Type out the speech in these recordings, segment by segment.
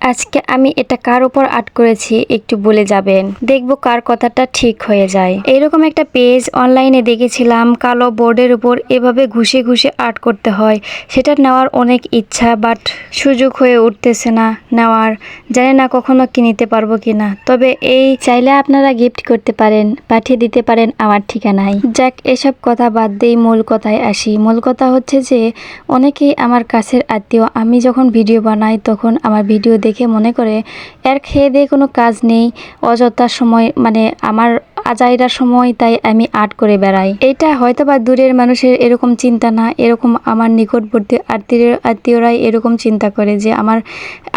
আজকে আমি এটা কার উপর আর্ট করেছি একটু বলে যাবেন। দেখব কার কথাটা ঠিক হয়ে যায়। এরকম একটা পেজ অনলাইনে দেখেছিলাম, কালো বোর্ডের উপর এভাবে ঘুষে ঘুষে আর্ট করতে হয়। সেটা নেওয়ার অনেক ইচ্ছা, বাট সুযোগ হয়ে উঠতেছে না নেওয়ার। জানি না কখনো কি নিতে পারব কিনা। তবে এই চাইলে আপনারা গিফট করতে পারেন, পাঠিয়ে দিতে পারেন আমার ঠিকানায়। যাক, এসব কথা বাদ দিয়ে মূল কথায় আসি। মূল কথা হচ্ছে যে, অনেকেই আমার কাছের আত্মীয়, আমি যখন ভিডিও বানাই তখন আমার ভিডিও দেখে মনে করে এর খেয়ে দিয়ে কোনো কাজ নেই অযথা সময় মানে আমার আজাইরার সময় তাই আমি আর্ট করে বেড়াই। এটা হয়তো বা দূরের মানুষের এরকম চিন্তা না, এরকম আমার নিকটবর্তী আত্মীয়, আত্মীয়রাই এরকম চিন্তা করে যে আমার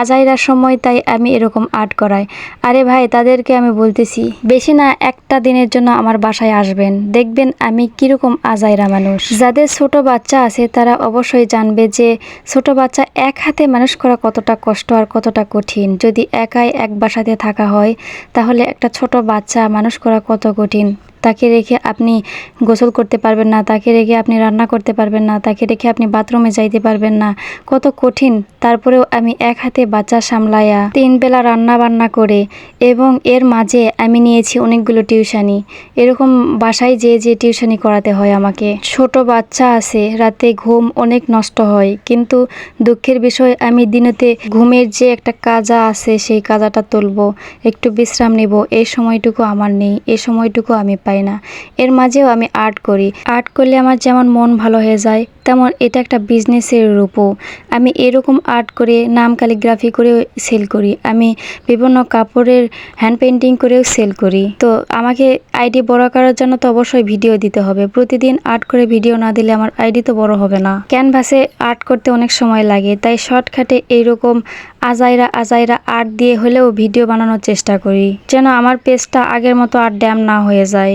আজাইরার সময় তাই আমি এরকম আর্ট করাই। আরে ভাই, তাদেরকে আমি বলতেছি, বেশি না একটা দিনের জন্য আমার বাসায় আসবেন। দেখবেন আমি কীরকম আজাইরা মানুষ। যাদের ছোট বাচ্চা আছে, তারা অবশ্যই জানবে যে ছোট বাচ্চা এক হাতে মানুষ করা কতটা কষ্ট আর কতটা কঠিন। যদি একাই এক বাসাতে থাকা হয়, তাহলে একটা ছোট বাচ্চা মানুষ করা কত কঠিন। তাকে রেখে আপনি গোসল করতে পারবেন না, তাকে রেখে আপনি রান্না করতে পারবেন না, তাকে রেখে আপনি বাথরুমে যাইতে পারবেন না। কত কঠিন। তারপরেও আমি এক হাতে বাচ্চা সামলায়া তিন বেলা রান্না বান্না করে এবং এর মাঝে আমি নিয়েছি অনেকগুলো টিউশানি। এরকম বাসায় যে যে টিউশানি করাতে হয় আমাকে। ছোট বাচ্চা আছে, রাতে ঘুম অনেক নষ্ট হয়, কিন্তু দুঃখের বিষয় আমি দিনেতে ঘুমের যে একটা কাজা আছে, সেই কাজাটা তুলবো, একটু বিশ্রাম নিব, এই সময়টুকু আমার নেই, এই সময়টুকু আমি পাই। না। এর মাঝেও আমি আর্ট করি। আর্ট করলে আমার যেমন মন ভালো হয়ে যায়, তেমন এটা একটা বিজনেসের রূপও। আমি এরকম আর্ট করে নাম ক্যালিগ্রাফি করেও সেল করি। আমি বিভিন্ন কাপড়ের হ্যান্ড পেন্টিং করেও সেল করি। তো আমাকে আইডি বড় করার জন্য তো অবশ্যই ভিডিও দিতে হবে। প্রতিদিন আর্ট করে ভিডিও না দিলে আমার আইডি তো বড় হবে না। ক্যানভাসে আর্ট করতে অনেক সময় লাগে, তাই শর্টকাটে এইরকম আজাইরা আজাইরা আর্ট দিয়ে হলেও ভিডিও বানানোর চেষ্টা করি, যেন আমার পেজটা আগের মতো আর ড্যাম না হয়ে যায়।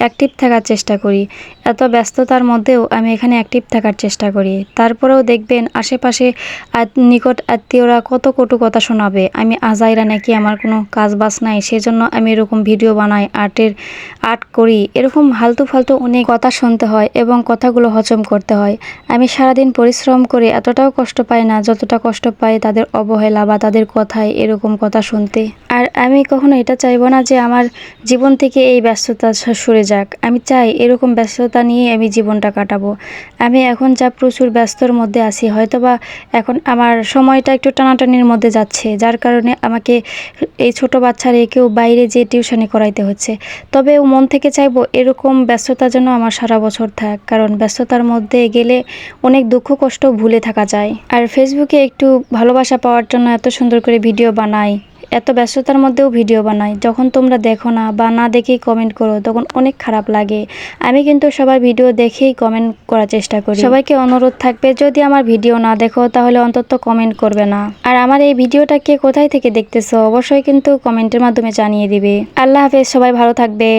অ্যাক্টিভ থাকার চেষ্টা করি। এত ব্যস্ততার মধ্যেও আমি এখানে অ্যাক্টিভ থাকার চেষ্টা করি। তারপরেও দেখবেন আশেপাশে নিকট আত্মীয়রা কত কটু কথা শোনাবে। আমি আজাইরা নাকি আমার কোনো কাজ বাজ নাই, সেজন্য আমি এরকম ভিডিও বানাই, আর্টের, আর্ট করি। এরকম হালতু ফালতু অনেক কথা শুনতে হয় এবং কথাগুলো হজম করতে হয়। আমি সারাদিন পরিশ্রম করে এতটাও কষ্ট পাই না, যতটা কষ্ট পাই তাদের অবহেলা বা তাদের কথায় এরকম কথা শুনতে। আর আমি কখনো এটা চাইব না যে আমার জীবন থেকে এই ব্যস্ততা সরে যাক, আমি চাই এরকম ব্যস্ততা নিয়ে আমি জীবনটা কাটাবো। আমি এখন যা প্রচুর ব্যস্তর মধ্যে আছি, হয়তোবা এখন আমার সময়টা একটু টানাটানির মধ্যে যাচ্ছে, যার কারণে আমাকে এই ছোট বাচ্চা রেখেও বাইরে যে টিউশনি করাইতে হচ্ছে। তবে ও মন থেকে চাইব এরকম ব্যস্ততা যেন আমার সারা বছর থাক, কারণ ব্যস্ততার মধ্যে গেলে অনেক দুঃখ, কষ্ট ভুলে থাকা যায়। আর ফেসবুকে একটু ভালোবাসা পাওয়ার জন্য এত সুন্দর করে ভিডিও বানাই। এত ব্যস্ততার মধ্যেও ভিডিও বানাই। যখন তোমরা দেখো না বা না দেখেই কমেন্ট করো, তখন অনেক খারাপ লাগে। আমি কিন্তু সবার ভিডিও দেখেই কমেন্ট করার চেষ্টা করি। সবাইকে অনুরোধ থাকবে, যদি আমার ভিডিও না দেখো, তাহলে অন্তত কমেন্ট করবে না। আর আমার এই ভিডিওটাকে কোথায় থেকে দেখতেছো, অবশ্যই কিন্তু কমেন্টের মাধ্যমে জানিয়ে দিবে। আল্লাহ হাফেজ, সবাই ভালো থাকবে।